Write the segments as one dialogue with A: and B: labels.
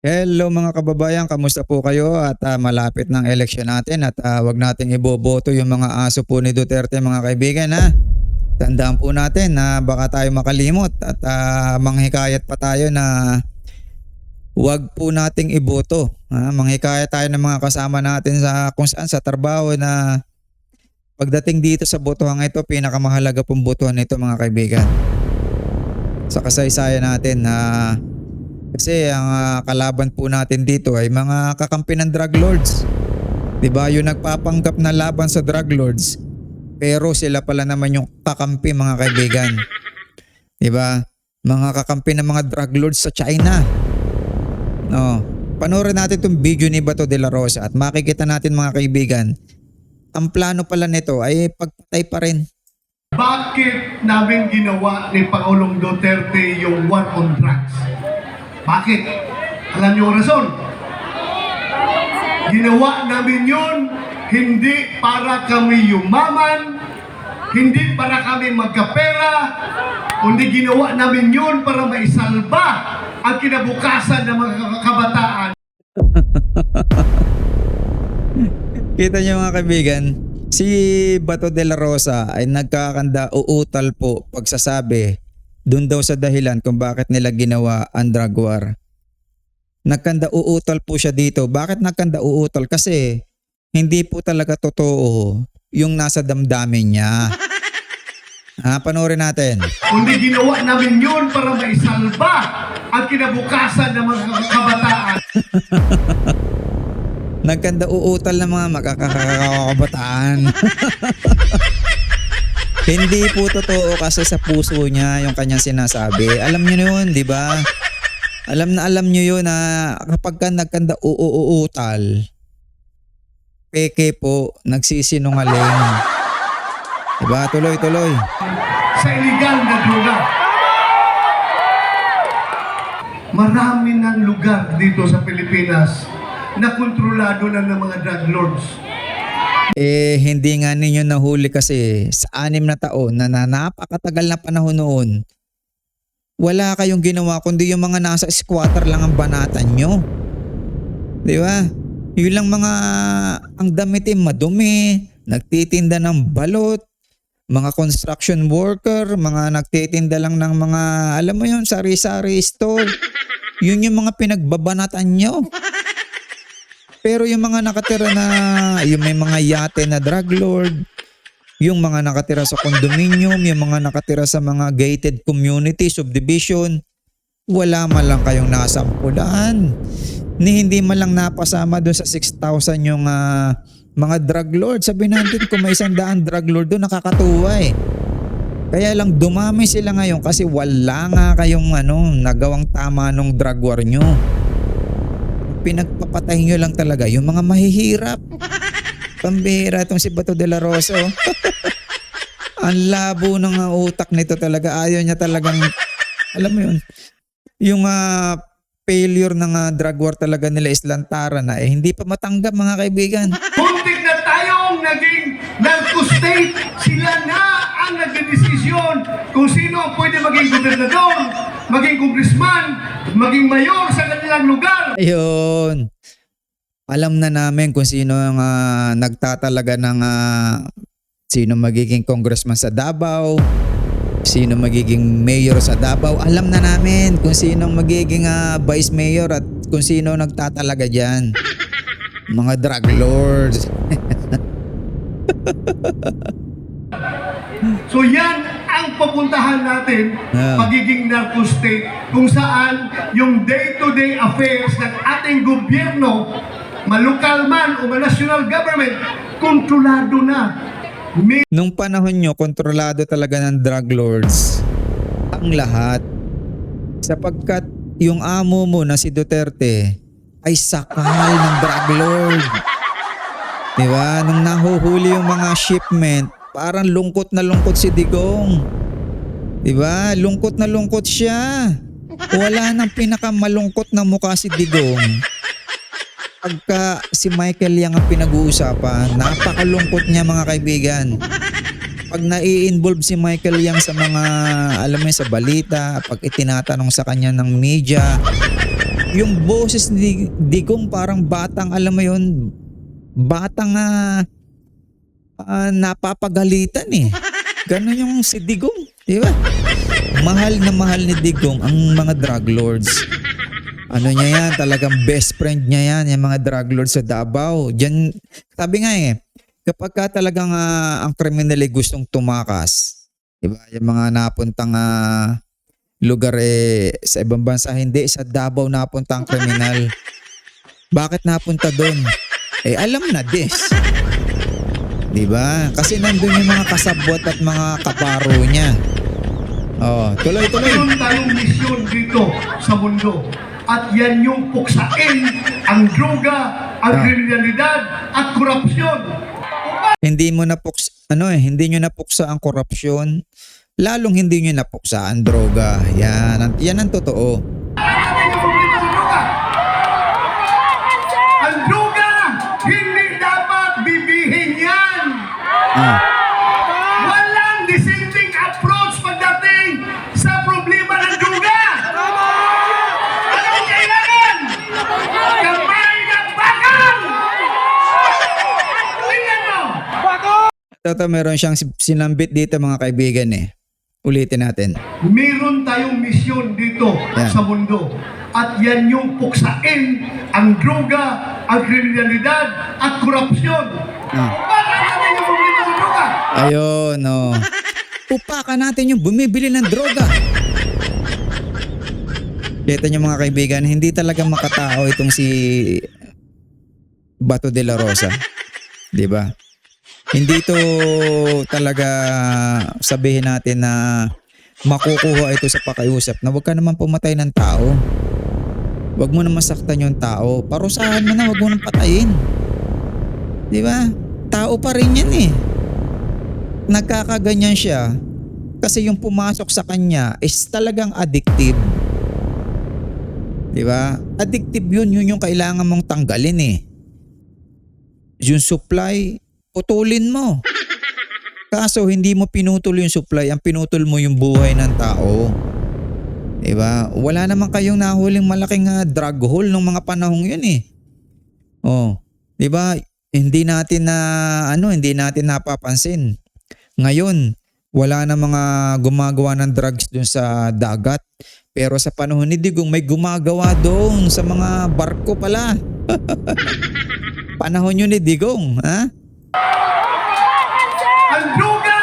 A: Hello mga kababayan, kamusta po kayo? At ah, malapit ng eleksyon natin at ah, wag nating iboboto yung mga aso po ni Duterte mga kaibigan ha. Tandaan po natin na baka tayo makalimot at ah, manghikayat pa tayo na wag po nating iboto. Ha? Manghikayat tayo ng mga kasama natin sa kung saan sa trabaho na pagdating dito sa botohan ito, pinakamahalaga pong botohan ito mga kaibigan. Sa kasaysayan natin na kasi ang ah, kalaban po natin dito ay mga kakampi ng drug lords. 'Di ba? Yung nagpapanggap na laban sa drug lords, pero sila pala naman yung kakampi mga kaibigan. 'Di ba? Mga kakampi ng mga drug lords sa China. No. Panoorin natin itong video ni Bato de la Rosa at makikita natin mga kaibigan, ang plano pala nito ay pagpatay pa rin.
B: Bakit namin ginawa ni Pangulong Duterte yung war on drugs? Bakit? Alam niyo ang rason? Ginawa namin yun hindi para kami yumaman, hindi para kami magkapera, kundi ginawa namin yun para maisalba ang kinabukasan ng mga kabataan.
A: Kita niyo mga kaibigan, si Bato de la Rosa ay nagkakanda uutal po pagsasabi dun daw sa dahilan kung bakit nila ginawa ang drug war. Nagkanda uutal po siya dito. Bakit nagkanda uutal? Kasi hindi po talaga totoo yung nasa damdamin niya. Ah, panoorin natin.
B: Kundi ginawa namin yun para maisalba ang kinabukasan ng mga kabataan.
A: Nagkanda uutal ng mga makakakabataan. Hindi po totoo kasi sa puso niya yung kanyang sinasabi. Alam niyo yun, di ba? Alam na alam niyo yun na kapag ka nagkanda uuutal, peke po, nagsisinungaling. Diba? Tuloy, tuloy.
B: sa illegal na droga. Marami ng lugar dito sa Pilipinas na kontrolado na ng mga drug lords.
A: Eh, hindi nga ninyo nahuli kasi sa anim na taon na, na napakatagal na panahon noon, wala kayong ginawa kundi yung mga nasa squatter lang ang banatan nyo. Di ba? Yun lang mga ang damit eh, madumi, nagtitinda ng balot, mga construction worker, mga nagtitinda lang ng mga, alam mo yun, sari-sari store. Yun yung mga pinagbabanatan nyo. Pero yung mga nakatira na, yung may mga yate na drug lord, yung mga nakatira sa condominium, yung mga nakatira sa mga gated community, subdivision, wala man lang kayong nasampulan. Ni hindi man lang napasama doon sa 6,000 yung ah, mga drug lord. Sabi natin kung may isang daan drug lord doon, nakakatuwa eh. Kaya lang dumami sila ngayon kasi wala nga kayong ano, nagawang tama nung drug war nyo pinagpapatay nyo lang talaga yung mga mahihirap. Pambihira itong si Bato de la Rosa. oh. Ang labo ng uh, utak nito talaga. Ayaw niya talagang, alam mo yun, yung ah, failure ng ah, drug war talaga nila is lantaran na eh. Hindi pa matanggap mga kaibigan.
B: Muntik na tayong naging narco-state. Sila na ang nagdedesisyon kung sino ang pwede maging gobernador, maging congressman, maging mayor sa kanilang lugar.
A: Ayun. Alam na namin kung sino ang ah, nagtatalaga ng ah, sino magiging congressman sa Davao, sino magiging mayor sa Davao. Alam na namin kung sino ang magiging ah, vice mayor at kung sino nagtatalaga diyan. Mga drug lords.
B: So yan ang papuntahan natin,
A: Yeah.
B: pagiging narco-state, kung saan yung day-to-day affairs ng ating gobyerno, malukal man o national government, kontrolado na. May
A: Nung panahon nyo, kontrolado talaga ng drug lords ang lahat. Sapagkat yung amo mo na si Duterte ay sakal ng drug lord. Di ba? Nung nahuhuli yung mga shipment, parang lungkot na lungkot si Digong. Di ba? Lungkot na lungkot siya. Wala nang pinakamalungkot na mukha si Digong. Pagka si Michael Yang ang pinag-uusapan, napakalungkot niya mga kaibigan. Pag nai-involve si Michael Yang sa mga, alam mo sa balita, pag itinatanong sa kanya ng media, yung boses ni Digong parang batang alam mo yun, batang ah, ah, napapagalitan eh. Ganon yung si Digong, di ba? Mahal na mahal ni Digong ang mga drug lords. Ano niya yan, talagang best friend niya yan, yung mga drug lords sa Davao. Diyan, sabi nga eh, kapag ka talagang ah, ang kriminal ay gustong tumakas, di ba? Yung mga napuntang ah, lugar eh, sa ibang bansa, hindi, sa Davao napunta ang kriminal. Bakit napunta doon? Eh, alam na this. Di ba? Kasi nandun yung mga kasabwat at mga kaparo niya. Oh, tuloy, tuloy.
B: Meron tayong misyon dito sa mundo. At yan yung puksain ang droga, ang
A: Ah.
B: kriminalidad at korupsyon.
A: Hindi mo napuks ano eh, hindi niyo napuksa ang korupsyon. Lalong hindi niyo napuksa ang droga. Yan, yan ang totoo. Ah,
B: Walang dissenting approach pagdating sa problema ng droga. Anong kailangan? Kamay ng bakal! Tingnan mo!
A: ito meron siyang si- sinambit dito mga kaibigan eh. Ulitin natin.
B: Meron tayong misyon dito
A: Yan.
B: sa mundo. At yan yung puksain ang droga, ang kriminalidad at korupsyon.
A: Ah.
B: Para natin yung problema sa droga.
A: Ayun, no. Upakan natin yung bumibili ng droga. Kita niyo mga kaibigan, hindi talaga makatao itong si Bato de la Rosa. 'Di ba? Hindi to talaga sabihin natin na makukuha ito sa pakiusap na huwag ka naman pumatay ng tao. Huwag mo na masaktan yung tao. Parusahan mo na, huwag mo nang patayin. 'Di ba? Tao pa rin yan eh nagkakaganyan siya kasi yung pumasok sa kanya is talagang addictive. Di ba? Addictive yun, yun yung kailangan mong tanggalin eh. Yung supply, putulin mo. Kaso hindi mo pinutol yung supply, ang pinutol mo yung buhay ng tao. Di ba? Wala naman kayong nahuling malaking ah, drug hole nung mga panahong yun eh. Oh, 'di ba? Hindi natin na ano, hindi natin napapansin. Ngayon, wala na mga gumagawa ng drugs dun sa dagat. Pero sa panahon ni Digong, may gumagawa doon sa mga barko pala. panahon yun ni Digong, ha?
B: Ang droga,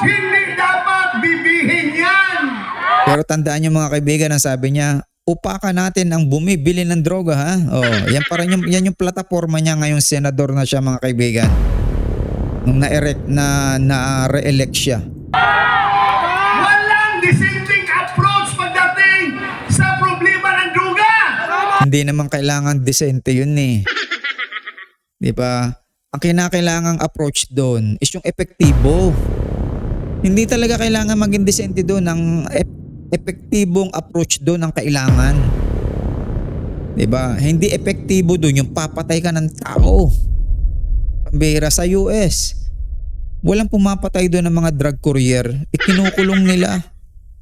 B: hindi dapat bibihin yan.
A: Pero tandaan niyo mga kaibigan, ang sabi niya, upakan natin ang bumibili ng droga ha. Oh, yan para yung yan yung plataforma niya ngayong senador na siya mga kaibigan. Nung na-erect na na-re-elect siya.
B: Walang dissenting approach pagdating sa problema ng droga.
A: Hindi naman kailangan desente yun eh. 'Di ba? Ang kinakailangang approach doon is yung epektibo. Hindi talaga kailangan maging desente doon. Ang ep- epektibong approach doon ang kailangan. 'Di ba? Hindi epektibo doon yung papatay ka ng tao. Pambira sa US. Walang pumapatay doon ng mga drug courier. Ikinukulong nila.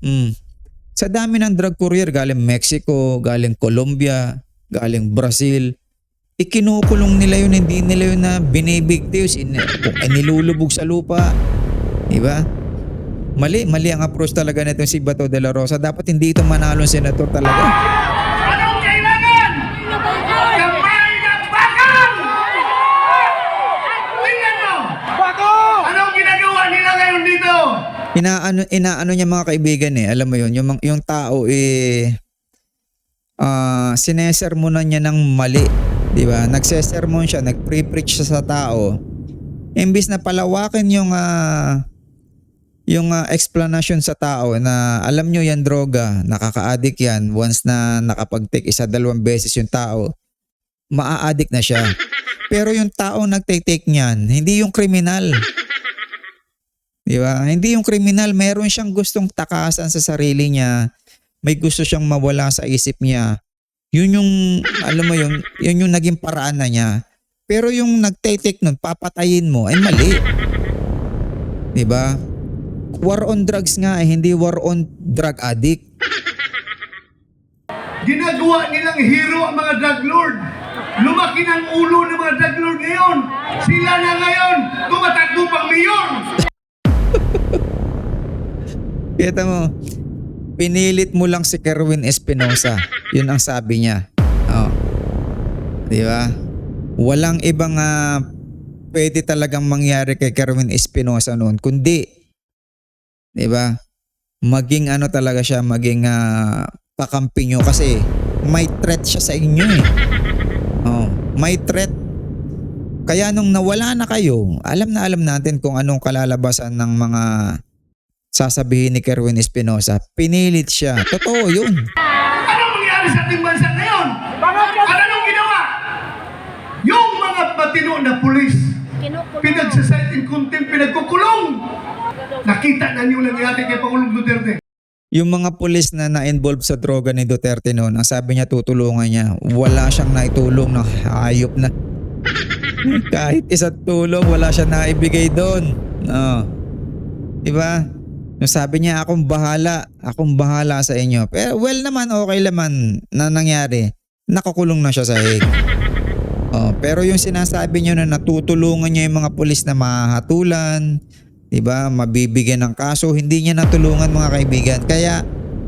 A: Mm. Sa dami ng drug courier, galing Mexico, galing Colombia, galing Brazil, ikinukulong nila yun, hindi nila yun na binibigtiws, in, kung nilulubog sa lupa. Diba? Mali, mali ang approach talaga nito si Bato de la Rosa. Dapat hindi ito manalong senator talaga.
B: Anong kailangan? Kamay ng bakal! Tingnan mo! Anong ginagawa nila ngayon dito?
A: Inaano, inaano niya mga kaibigan eh, alam mo yun, yung, yung tao eh, ah sinesermonan niya ng mali. Di ba? Nagsesermon siya, nag-pre-preach siya sa tao. Imbis na palawakin yung ah, yung ah, explanation sa tao na alam nyo yan droga, nakaka-addict yan. Once na nakapag-take isa dalawang beses yung tao, maa-addict na siya. Pero yung tao nagtake-take niyan, hindi yung kriminal. Di ba? Hindi yung kriminal, meron siyang gustong takasan sa sarili niya. May gusto siyang mawala sa isip niya. Yun yung, alam mo yun, yun yung naging paraan na niya. Pero yung nagtake nun, papatayin mo, ay mali. Di ba? War on drugs nga, eh, hindi war on drug addict.
B: ginagawa nilang hero ang mga drug lord. Lumaki ng ulo ng mga drug lord ngayon. Sila na ngayon, tumatakbo pang mayor.
A: Kita mo, pinilit mo lang si Kerwin Espinosa. Yun ang sabi niya. Oh. Di ba? Walang ibang ah, pwede talagang mangyari kay Kerwin Espinosa noon, kundi, di ba? Maging ano talaga siya, maging ah, kakampi nyo kasi may threat siya sa inyo eh. Oh, may threat. Kaya nung nawala na kayo, alam na alam natin kung anong kalalabasan ng mga sasabihin ni Kerwin Espinosa. Pinilit siya. Totoo yun.
B: Anong mangyari sa ating bansa ngayon? At anong ginawa? Yung mga matino na pulis, pinagsasite in contempt, pinagkukulong. Nakita na niyo nangyari kay Pangulong Duterte.
A: Yung mga pulis na na-involve sa droga ni Duterte noon, ang sabi niya tutulungan niya, wala siyang naitulong na hayop na. Kahit isa't tulong, wala siya naibigay doon. No. Diba? Yung sabi niya, akong bahala, akong bahala sa inyo. Pero well naman, okay naman na nangyari. Nakakulong na siya sa hig. Oh, pero yung sinasabi niyo na natutulungan niya yung mga pulis na mahatulan, 'di ba? Mabibigyan ng kaso, hindi niya natulungan mga kaibigan. Kaya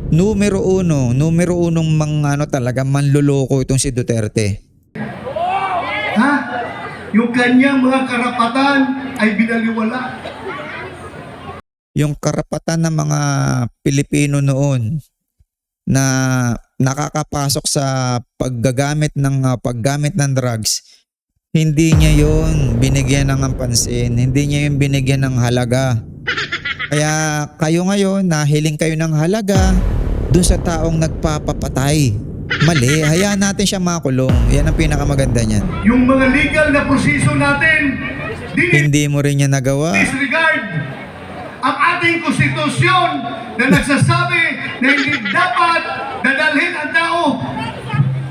A: numero uno, numero unong mga ano talaga manloloko itong si Duterte.
B: Ha? Yung kanyang mga karapatan ay binaliwala.
A: Yung karapatan ng mga Pilipino noon na nakakapasok sa paggagamit ng ah, paggamit ng drugs, hindi niya yon binigyan ng pansin, hindi niya yun binigyan ng halaga. Kaya kayo ngayon, nahiling kayo ng halaga dun sa taong nagpapapatay. Mali, hayaan natin siya makulong. Yan ang pinakamaganda niyan.
B: Yung mga legal na proseso natin,
A: Hindi mo rin niya nagawa.
B: disregard ang ating konstitusyon na nagsasabi na hindi dapat dadalhin ang tao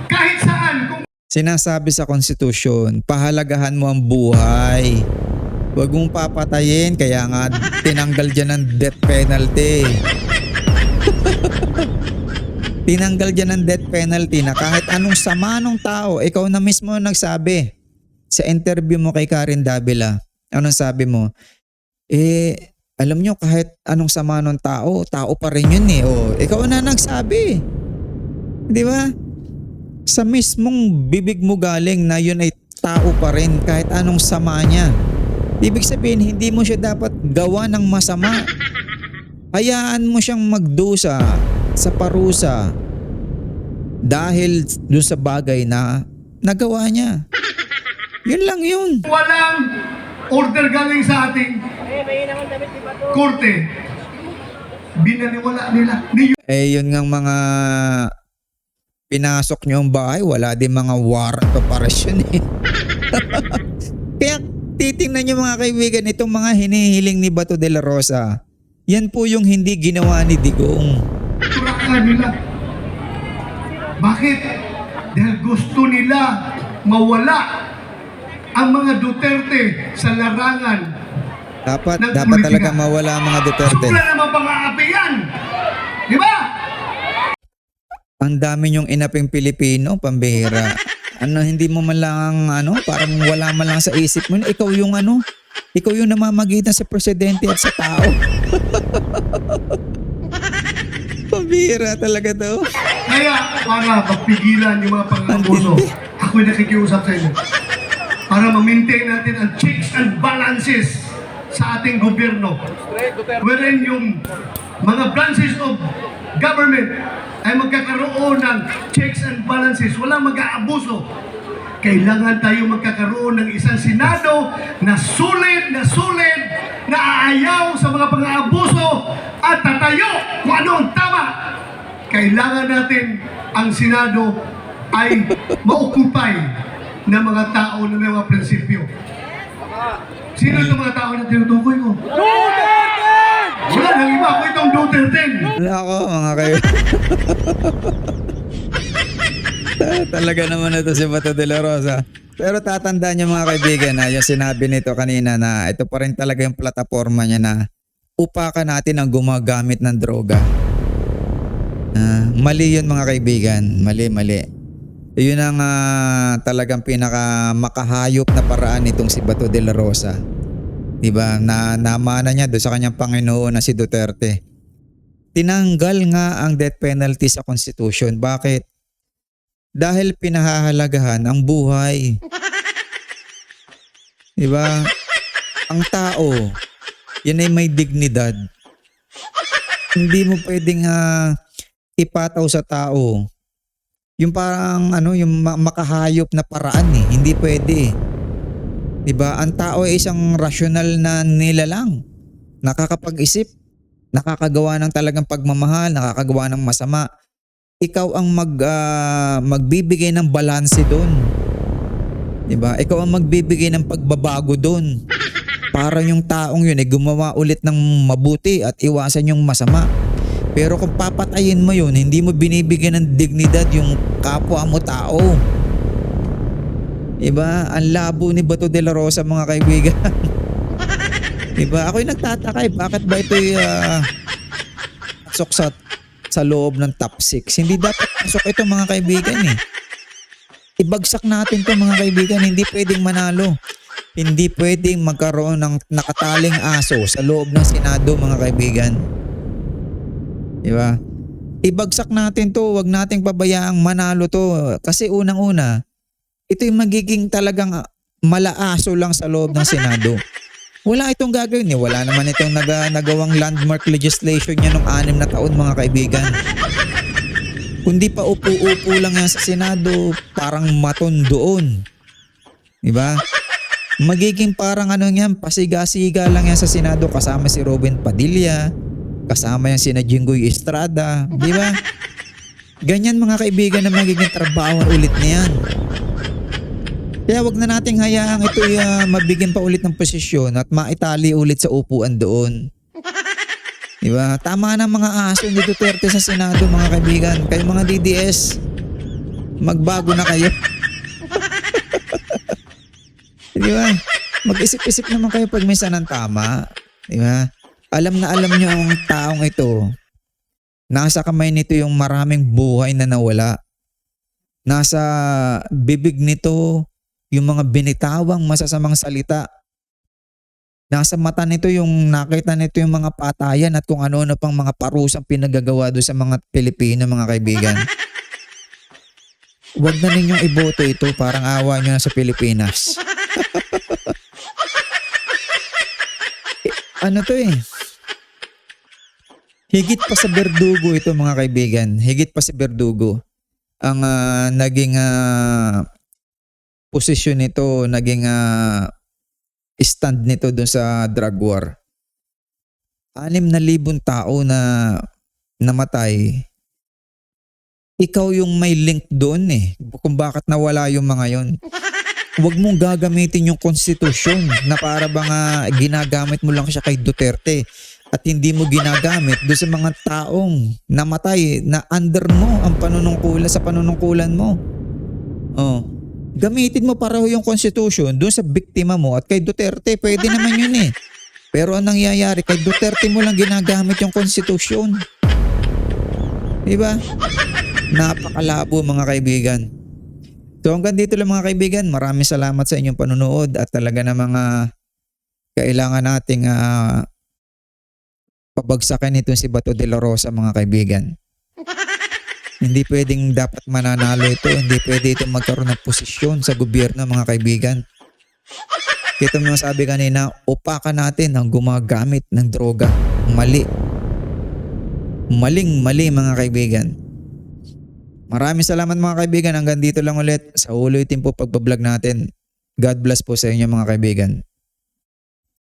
B: kahit saan kung
A: Sinasabi sa konstitusyon, pahalagahan mo ang buhay. Huwag mong papatayin, kaya nga tinanggal dyan ng death penalty. tinanggal dyan ng death penalty na kahit anong sama ng tao, ikaw na mismo nagsabi sa interview mo kay Karen Davila. Anong sabi mo? Eh, alam nyo kahit anong sama ng tao, tao pa rin yun eh. O, ikaw na nagsabi. Di ba? sa mismong bibig mo galing na yun ay tao pa rin kahit anong sama niya. Ibig sabihin, hindi mo siya dapat gawa ng masama. Hayaan mo siyang magdusa sa parusa dahil doon sa bagay na nagawa niya. Yun lang yun.
B: walang order galing sa ating korte, binaliwala nila. Ni
A: Eh yun ngang mga pinasok niyo ang bahay, wala din mga warrant yun eh. Kaya titingnan niyo mga kaibigan, itong mga hinihiling ni Bato de la Rosa, yan po yung hindi ginawa ni Digong.
B: turakan nila. Bakit? Dahil gusto nila mawala ang mga Duterte sa larangan.
A: Dapat,
B: Ng
A: dapat
B: politika.
A: talaga mawala ang mga Duterte.
B: Wala naman pang-aapi yan. Di ba?
A: Ang dami niyong inaping Pilipino, pambihira. Ano, hindi mo man lang, ano, parang wala man lang sa isip mo. Ikaw yung ano, ikaw yung namamagitan sa presidente at sa tao. pambihira talaga to.
B: Kaya para pagpigilan yung mga pang-abuso, ako'y nakikiusap sa inyo. Para ma-maintain natin ang checks and balances sa ating gobyerno. Wherein yung mga branches of government ay magkakaroon ng checks and balances. Walang mag-aabuso. Kailangan tayo magkakaroon ng isang Senado na sulit, na sulit, na aayaw sa mga pang-aabuso at tatayo kung ano ang tama. Kailangan natin ang Senado ay maokupay ng mga tao na may mga prinsipyo. Sino itong mga tao na tinutukoy ko? Wala nang iba. Ako itong Duterte.
A: Wala ako mga kayo. Ta- Talaga naman ito si Bato de la Rosa. Pero tatandaan niyo mga kaibigan na yung sinabi nito kanina na ito pa rin talaga yung plataforma niya na upakan natin ang gumagamit ng droga. Ah, mali yun mga kaibigan. Mali, mali. Yun ang ah, talagang pinaka makahayop na paraan nitong si Bato de la Rosa. 'Di ba? Na namana niya do sa kanyang Panginoon na si Duterte. Tinanggal nga ang death penalty sa Constitution. Bakit? Dahil pinahahalagahan ang buhay. 'Di ba? Ang tao, yan ay may dignidad. Hindi mo pwedeng ah, ipataw sa tao yung parang ano yung ma- makahayop na paraan eh. Hindi pwede 'di ba ang tao ay isang rational na nilalang. Nakakapag-isip. Nakakagawa ng talagang pagmamahal. Nakakagawa ng masama. Ikaw ang mag ah, magbibigay ng balanse doon 'di ba ikaw ang magbibigay ng pagbabago doon para yung taong yun ay gumawa ulit ng mabuti at iwasan yung masama pero kung papatayin mo yun, hindi mo binibigyan ng dignidad yung kapwa mo tao. Diba? Ang labo ni Bato de la Rosa mga kaibigan. diba? Ako'y nagtataka eh, bakit ba ito'y uh, pasok sa, sa loob ng top 6? Hindi dapat pasok ito mga kaibigan eh. Ibagsak natin to mga kaibigan, hindi pwedeng manalo. Hindi pwedeng magkaroon ng nakataling aso sa loob ng Senado mga kaibigan. Di ba? Ibagsak natin to, wag nating pabayaang manalo to. Kasi unang-una, ito yung magiging talagang malaaso lang sa loob ng Senado. Wala itong gagawin eh. Wala naman itong nag, nagawang landmark legislation niya nung anim na taon mga kaibigan. Kundi pa upo-upo lang yan sa Senado, parang maton doon. Di ba? Magiging parang ano yan, pasiga-siga lang yan sa Senado kasama si Robin Padilla, kasama yan si na Jinggoy Estrada, di ba? Ganyan mga kaibigan na magiging trabaho ulit niyan. Kaya wag na nating hayaang ito uh, mabigyan pa ulit ng posisyon at maitali ulit sa upuan doon. Di ba? Tama na mga aso ni Duterte sa Senado mga kaibigan. Kayo mga DDS, magbago na kayo. Di ba? Mag-isip-isip naman kayo pag minsan ng tama. Di ba? Alam na alam nyo ang taong ito. Nasa kamay nito yung maraming buhay na nawala. Nasa bibig nito yung mga binitawang masasamang salita. Nasa mata nito yung nakita nito yung mga patayan at kung ano-ano pang mga parusang pinagagawa doon sa mga Pilipino mga kaibigan. Huwag na ninyong iboto ito parang awa nyo na sa Pilipinas. Eh, ano to eh? Higit pa sa berdugo ito mga kaibigan. Higit pa sa berdugo. Ang ah, naging ah, posisyon nito, naging ah, stand nito doon sa drug war. Anim na libong tao na namatay. Ikaw yung may link doon eh. Kung bakit nawala yung mga yon. Huwag mong gagamitin yung konstitusyon na para bang ah, ginagamit mo lang siya kay Duterte at hindi mo ginagamit doon sa mga taong namatay na under mo ang panunungkulan sa panunungkulan mo. Oh. Gamitin mo pareho yung constitution doon sa biktima mo at kay Duterte pwede naman yun eh. Pero ang nangyayari kay Duterte mo lang ginagamit yung constitution. Di ba? Napakalabo mga kaibigan. So hanggang dito lang mga kaibigan. Maraming salamat sa inyong panunood at talaga na mga kailangan nating ah, pabagsakan nito si Bato de la Rosa mga kaibigan. Hindi pwedeng dapat mananalo ito. Hindi pwede ito magkaroon ng posisyon sa gobyerno mga kaibigan. Kita mo sabi kanina, upakan natin ang gumagamit ng droga. Mali. Maling mali mga kaibigan. Maraming salamat mga kaibigan. Hanggang dito lang ulit sa ulitin po pagbablog natin. God bless po sa inyo mga kaibigan.